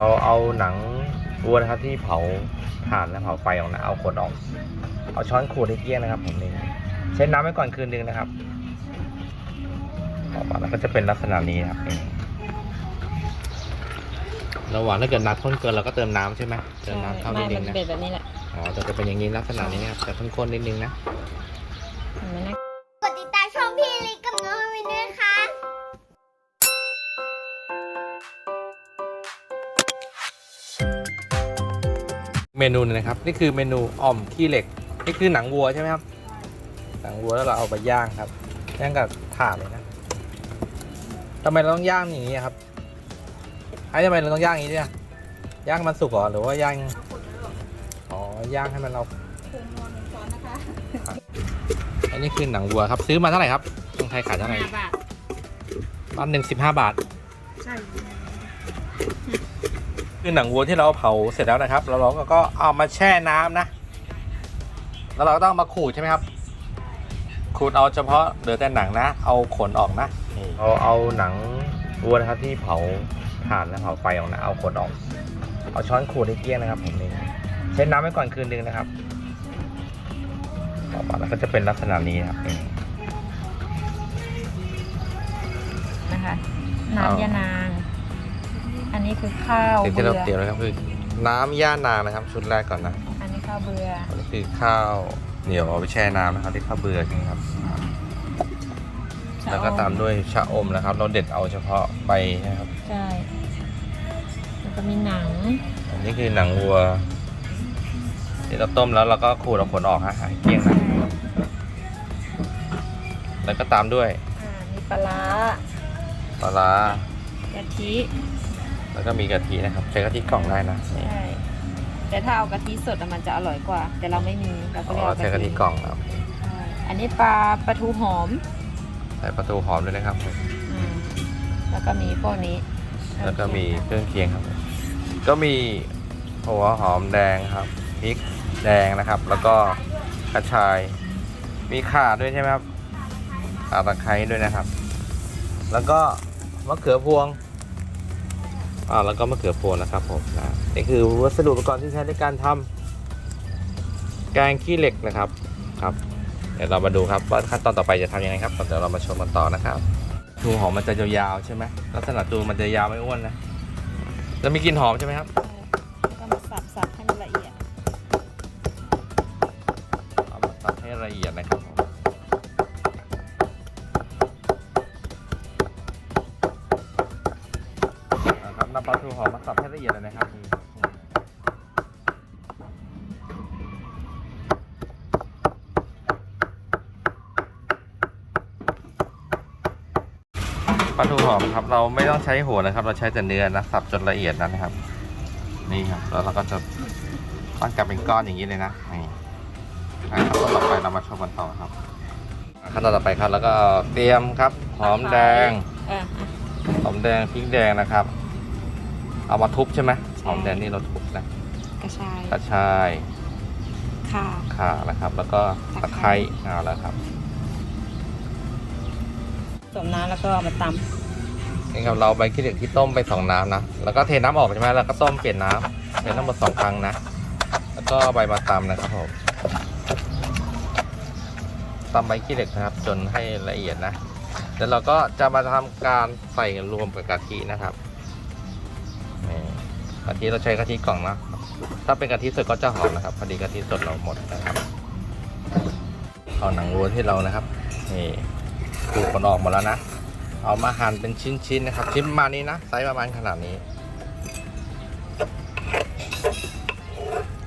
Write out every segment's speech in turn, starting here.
เราเอาหนังวัวนะครับที่เผาถ่านและเผาไฟออกนะเอาขนออก เอาช้อนขูดให้เกลี้ยงนะครับผมนี่ใช้น้ำไว้ก่อนคืนนึงนะครับ ออกมาแล้วก็จะเป็นลักษณะนี้ครับนี่ระหว่างถ้าเกิดน้ำข้นเกินเราก็เติมน้ำใช่ไหมเติมน้ำเข้านิดนึงมันะเป็นแบบนี้แหละอ๋อจะเป็นอย่างนี้ลักษณะนี้นะครับแต่ข้นๆนิดนึงนะ นูหนึงนะครับ นี่คือเมนูอ่อมขี้เหล็ก นี่คือหนังวัวใช่ไหมครับ หนังวัวแล้วเราเอาไปย่างครับ ย่างกับถ่านเลยนะทำไมเราต้องย่างอย่างนี้ครับไอ้ทำไมเราต้องย่างอย่างนี้เนี่ย ย่างให้มันสุกเหรอหรือว่าย่าง อ๋อย่างให้มันเราอันนี้คือหนังวัวครับ ซื้อมาเท่าไหร่ครับตรงไทยขายเท่าไหร่ห้าบาทบ้านหนึ่งสิบห้าบาท ใช่ คือหนังวัวที่เราเผาเสร็จแล้วนะครับแล้วเราก็เอามาแช่น้ำนะ แล้วเราก็ต้องเอามาขูดใช่ไหมครับ ขูดเอาเฉพาะเหลือแต่หนังนะ เอาขนออกนะเราเอาหนังวัวนะครับที่เผาถ่านและเผาไฟออกนะ เอาขนออก เอาช้อนขูดให้เกลี้ยงนะครับผมนี่ใช้น้ำไว้ก่อนคืนนึงนะครับออกมาแล้วก็จะเป็นลักษณะนี้ครับนี่นะคะเอาน้ำยานาง อันนี้คือข้าวสิ่งเบื่ที่เราอเตรียมนะครับคือน้ำย่านางนะครับ ชุดแรกก่อนนะอันนี้ข้าวเบื่ออันนี้คือข้าวเหนียวเอาไปแช่น้ำนะครับที่ข้าวเบื่อใช่ไหมครับแล้วก็ตามด้วยชะอมนะครับ เราเด็ดเอาเฉพาะใบนะครับ ใช่แล้วก็มีหนังอันนี้คือหนังวัวที่เราต้มแล้วเราก็ขูดเอาขนออกฮะให้เกลี้ยงนะแล้วก็ตามด้วยอ่ามีปลาร้าปลาร้ากะทิ แล้วก็มีกะทินะครับใช้กะทิกล่องได้นะนี่ใช่แต่ถ้าเอากะทิสดอะมันจะอร่อยกว่า แต่เราไม่มีเราก็อ๋เลยอเอาใช้กะทิกล่องครับใช่อันนี้ปลาปลาทูหอมใส่ปลาทูหอมด้วยนะครับอ่าแล้วก็มีพวกนี้แล้วก็มีเครื่องเคียงครับ ก็มีหัวหอมแดงครับพริกแดงนะครับ แล้วก็กระชาย มีข่าด้วยใช่ไหมครับข่าตะไคร้ด้วยนะครับ แล้วก็มะเขือพวง อ่าแล้วก็มะเขือพวงนะครับผมนะนี่คือวัสดุอุปกรณ์ที่ใช้ในการทำแกงขี้เหล็กนะครับครับ เดี๋ยวเรามาดูครับว่าขั้นตอนต่อไปจะทำยังไงครับเดี๋ยวเรามาชมกันต่อนะครับตูหอมมันจะยาวๆใช่ไหมลักษณะตูมันจะยาวไม่อ้วนนะแล้วมีกลิ่นหอมใช่ไหมครับ ปลาทูหอมมาสับให้ละเอียดเลยนะครับนี่ปลาทูหอมครับเราไม่ต้องใช้หัวนะครับ เราใช้แต่เนื้อนะสับจนละเอียดนะครับ นี่ครับแล้วเราก็จะปั้นกลับเป็นก้อนอย่างนี้เลยนะนี่อะขั้นตอนต่อไปเรามาชมกันต่อครับอะขั้นตอนต่อไปครับ แล้วก็เตรียมครับหอมแดงอะอะหอมแดงพริกแดงนะครับ เอามาทุบใช่ไหมหอมแดงนี่เราทุบนะกระชายกระชายข่าข่านะครับ แล้วก็ตะไคร้เอาแล้วครับสมน้ำแล้วก็เอามาตนี่ครับเราใบขี้เหล็กที่ต้มไปสองน้ำนะ แล้วก็เทน้ำออกใช่ไหมแล้วก็ต้มเปลี่ยนน้ำใช้น้ำหมดสองครั้งนะ แล้วก็ใบมาตำนะครับผมตำใบขี้เหล็กนะครับ จนให้ละเอียดนะ แล้วเราก็จะมาทำการใส่รวมกับกะทินะครับนี่ กะทิเราใช้กะทิกล่องนะถ้าเป็นกะทิสดก็จะหอมนะครับ พอดีกะทิสดเราหมดนะครับเอาหนังวัวที่เรานะครับนี่ขูดคนออกหมดแล้วนะเอามาหั่นเป็นชิ้นๆนะครับ ชิ้นประมาณนี้นะไซส์ประมาณขนาดนี้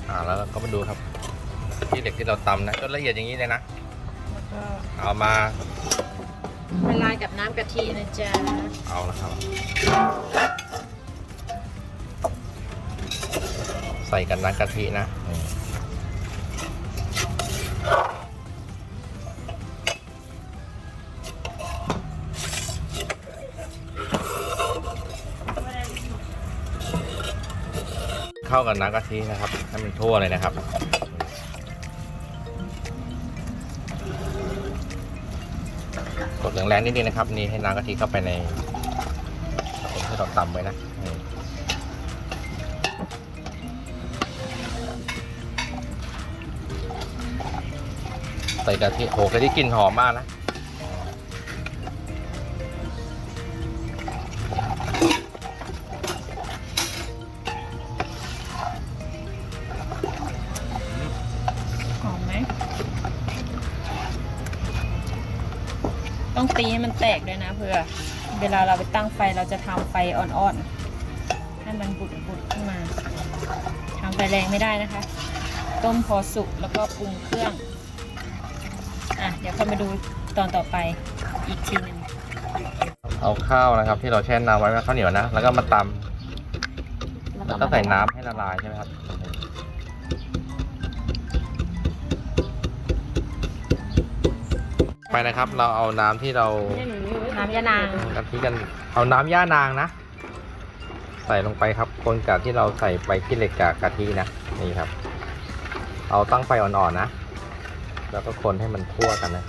อ่าแล้วเราก็มาดูครับ ที่เด็กที่เราตำนะก็ละเอียดอย่างนี้เลยนะำแล้วก็เอามาละลายกับน้ำกะทินะจ๊ะเอาละครับ ใส่กันน้ำกะทินะเข้ากับน้ำกะทินะครับให้มันทั่วเลยนะครับกดแรงๆนิดนึงนะครับ นี่ให้น้ำกะทิเข้าไปในผงที่เราตำไว้นะ ส่กะทิโหกะทิกลิ่นหอมมากนะหอมไหม ต้องตีให้มันแตกด้วยนะเพื่อ เวลาเราไปตั้งไฟเราจะทำไฟอ่อนๆ ให้มันบุดบุดๆขึ้นมาทำไฟแรงไม่ได้นะคะ ต้มพอสุกแล้วก็ปรุงเครื่อง อะเดี๋ยวค่อยมาดูตอนต่อไปอีกทีหนึ่งเอาข้าวนะครับ ที่เราแช่น้ำไว้กับข้าวเหนียวนะ แล้วก็มาตำแล้วก็ใส่น้ำให้ละลายใช่ไหมครับ ไปนะครับ เราเอาน้ำที่เราน้ำยานางกะทิกัน เอาน้ำย่านางนะ ใส่ลงไปครับ คนกากที่เราใส่ไปที่เหล็กกากกะทินะ นี่ครับ เอาตั้งไฟอ่อนๆนะ แล้วก็คนให้มันทั่วกันนะ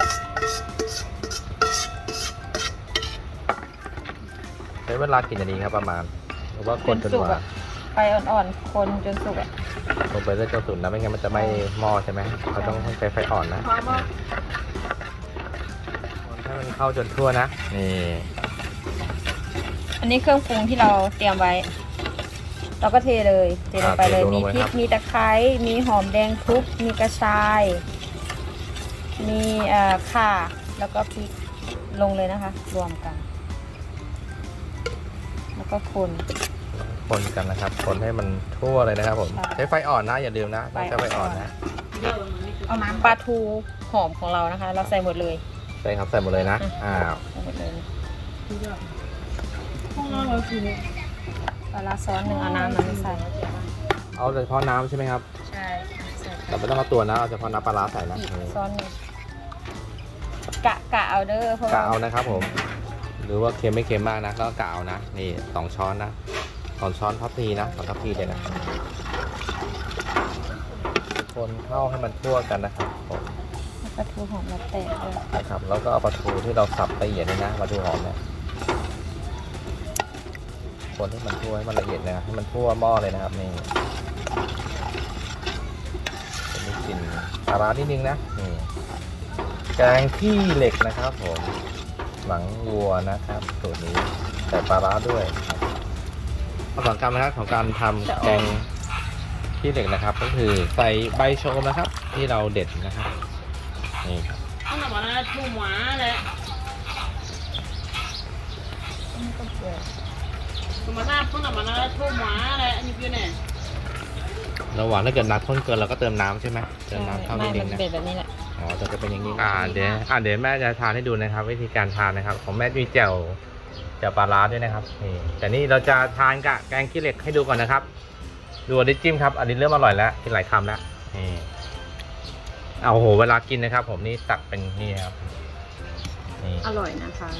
ใช้เวลากี่นาทีครับประมาณหรือว่าคนจนกว่าไฟอ่อนๆ คนจนสุกอะลงไปเรื่อยจนสุดนะไม่งั้นมันจะไม่หม้อใช่ไหมเราต้องใช้ไฟอ่อนนะคนให้มันเข้าจนทั่วนะนี่อันนี้เครื่องปรุงที่เราเตรียมไว้ เราก็เทเลย เทลงไปเลยอ่าเทลมีงไปพริครักบมีตะไคร้ มีหอมแดงทุบ มีกระชาย มีเอ่อข่าแล้วก็พริกลงเลยนะคะ รวมกัน แล้วก็คนคนกันนะครับคนให้มันทั่วเลยนะครับผมค่ะใช้ไฟอ่อนนะอย่าลืมนะต้องใช้ไฟอ่อนนะเอาน้ำปลาทูหอมของเรานะคะ เราใส่หมดเลยใช่ครับใส่หมดเลยนะอ้าวใส่หมดเลยปลาร้าซ้อนหนึ่งเอาน้ำมันใส่เอาเฉพาะน้ำใช่ไหมครับใช่ใส่เราไม่ต้องเอาตัวนะเอาเฉพาะน้ำปลาร้าใส่นะอีกนี่ซ้อนหนึ่ง กะกะเอาเด้อเพราะกะว่าเอานะครับผม หรือว่าเค็มไม่เค็มมากนะก็กะเอานะ นี่สองช้อนนะสองช้อนทัพพีนะสองทัพพีเลยนะ คนเข้าให้มันทั่วกันนะครับผมปลาทูหอมเราแตกเลยนะครับ แล้วก็เอาปลาทูที่เราสับละเอียดเลยนะปลาทูหอมเนี่ย คนให้มันทั่วให้มันละเอียดนะครับให้มันทั่วหม้อเลยนะครับนี่จะมีกลิ่นปลาร้านิดนึงนะนี่ แกงขี้เหล็กนะครับผม หลังวัวนะครับสูตรนี้ใส่ปลาร้าด้วยขั้นตอนการนะครับของการทำแกงขี้เหล็กนะครับ ก็คือใส่ใบโชมนะครับ ที่เราเด็ดนะครับนี่ครับ Nó là bọn nó thu hóa đấy Còn mà ra cũng là bọn nó thu hóa đấy như kia này ระหว่างถ้าเกิดน้ำข้นเกินเราก็เติมน้ำใช่ไหมเติมน้ำเข้านิไม่ดนึมันงนะเป็นแบบนี้แหละ อ๋อจะเป็นอย่างนี้ อ่าเดี๋ยวอ่าเดี๋ยวแม่จะทานให้ดูนะครับ วิธีการทานนะครับ ของแม่มีแจ่วแจ่วปลาร้าด้วยนะครับนี่แต่นี่เราจะทานกับแกงขี้เหล็กให้ดูก่อนนะครับ ดูอันนี้จิ้มครับ อันนี้เริ่มอร่อยแล้วกินหลายคำแล้วนี่เอาโอ้โหเวลากินนะครับ ผมนี่ตักเป็นนี่นะครับนี่อร่อยนะคะ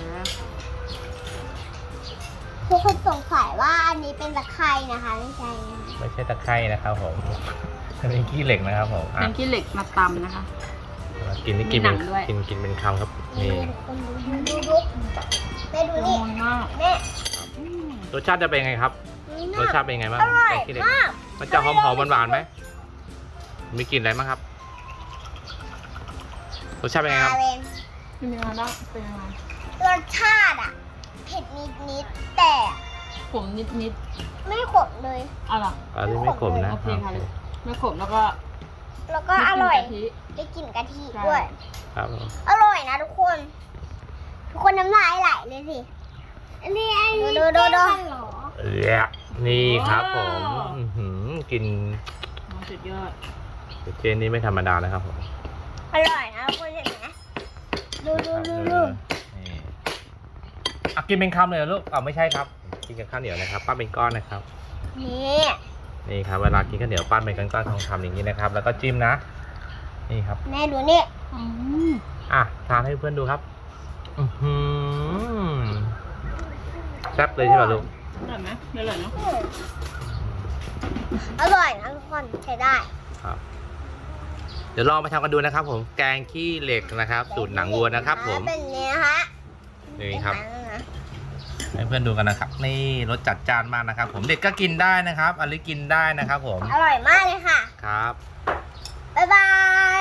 ทุกคนสงสัยว่าอันนี้เป็นตะไคร้นะคะไม่ใช่นะคะไม่ใช่ตะไคร้นะครับ ผมเป็นขี้เหล็กนะครับผมอะน้ำขี้เหล็กมาตำนะคะ กินนี่กินเป็นมีหนังด้วย กินกินเป็นคำครับนี่ทุกคนดูดูดูแม่ดูละนี่มุนมากแม่รสชาติจะเป็นไงครับ นี่รสนะชาติเป็นไงบ้างอร่อยแกงขี้เหล็กมากมันจะหอมหอมหวานๆไหมมีกลิ่นอะไรบ้างครับรสชาติเป็นไงครับ อาเวนเป็นยังไงบ้างเป็นยังไงรสชาติอะเผ็ดนิดนิดๆแต่ผมนิดนิดไม่ขมเลย ๆเอาล่ะ อันนี้ไม่ขมนะโอเคค่ะ ไม่ขมแล้วก็ แล้วก็อร่อย มีกลิ่นกะทิ ได้กลิ่นกะทิใช่ด้วย ครับผมอร่อยนะทุกคน ทุกคนน้ำลายไหลเลยสิ อันนี้อันนี้ดูดูดูเอี๊ยะนี่ครับผมอื้อหือกินอ๋อสุดยอดเจนนี่ไม่ธรรมดานะครับผมอร่อยนะทุกคนเห็นไหมดูดูดูดูนี่อะกินเป็นคำเลยเหรอลูกอ๋อไม่ใช่ครับ กินกับข้าวเหนียวนะครับปั้นเป็นก้อนนะครับ นี่ นี่ครับเวลากินข้าวเหนียวปั้นเป็นก้อนๆทองคำอย่างนี้นะครับ แล้วก็จิ้มนะ นี่ครับ แม่ดูนี่อืมอะทานให้เพื่อนดูครับอือหือแซ่บเลยใช่ป่ะลูกอร่อยไหมอร่อยเนาะอร่อยนะทุกคนใช้ได้ครับ เดี๋ยวลองไปทำกันดูนะครับ ผมแกงขี้เหล็กนะครับ สูตรหนังวัวนะครับ ผมเป็นนี้นะคะนี่ครับ เป็นหนังนะ ให้เพื่อนดูกันนะครับ นี่รสจัดจ้านมากนะครับ ผมเด็กก็กินได้นะครับอลิกินได้นะครับผมอร่อยมากเลยค่ะ ครับ บ๊ายบาย